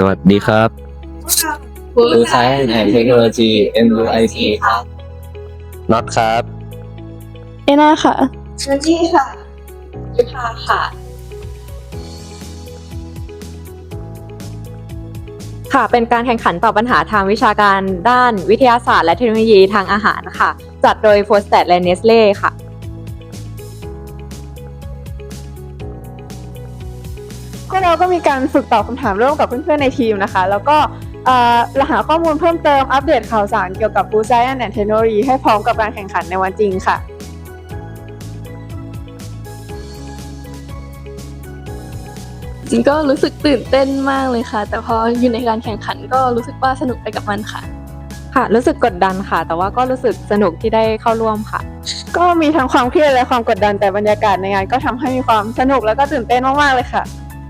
สวัสดีครับ Food Science and Technology MUIT ครับน็อตครับ เอน่าค่ะเชอรี่ค่ะยุพาค่ะ ค่ะ เป็นการแข่งขันตอบปัญหาทางวิชาการด้านวิทยาศาสตร์และเทคโนโลยีทางอาหารค่ะ จัดโดย f o r s t a t และ Nestle ค่ะ พวกเราก็มีการฝึกตอบคำถามร่วมกับเพื่อนๆในทีมนะคะ แล้วก็เอ่อเราหาข้อมูลเพิ่มเติมอัปเดตข่าวสารเกี่ยวกับ Food Science and Technology ให้พร้อมกับการแข่งขันในวันจริงค่ะจริงก็รู้สึกตื่นเต้นมากเลยค่ะ แต่พออยู่ในการแข่งขันก็รู้สึกว่าสนุกไปกับมันค่ะ ค่ะ รู้สึกกดดันค่ะ แต่ว่าก็รู้สึกสนุกที่ได้เข้าร่วมค่ะ ก็มีทั้งความเครียดและความกดดันแต่บรรยากาศในงานก็ทำให้มีความสนุกแล้วก็ตื่นเต้นมากๆเลยค่ะ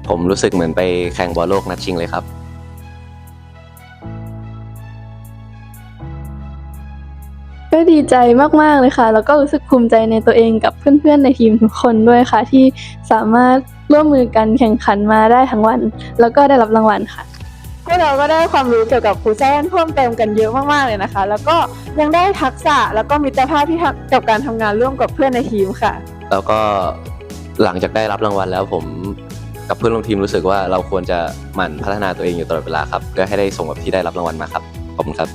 ผมรู้สึกเหมือนไปแข่งบอลโลกนัดชิงเลยครับ ก็ดีใจมาก ๆ เลยค่ะ แล้วก็รู้สึกภูมิใจในตัวเองกับเพื่อน ๆ ในทีมทุกคนด้วยค่ะ ที่สามารถร่วมมือกันแข่งขันมาได้ทั้งวัน แล้วก็ได้รับรางวัลค่ะพวกเราก็ได้ความรู้เกี่ยวกับ Food Science เพิ่มเติมกันเยอะมากๆเลยนะคะ แล้วก็ยังได้ทักษะแล้วก็มิตรภาพที่ทำกับการทำงานร่วมกับเพื่อนในทีมค่ะ แล้วก็หลังจากได้รับรางวัลแล้วผม กับเพื่อนร่วมทีมรู้สึกว่าเราควรจะหมั่นพัฒนาตัวเองอยู่ตลอดเวลาครับเพื่อให้ได้ส่งกับที่ได้รับรางวัลมาครับขอบคุณครับ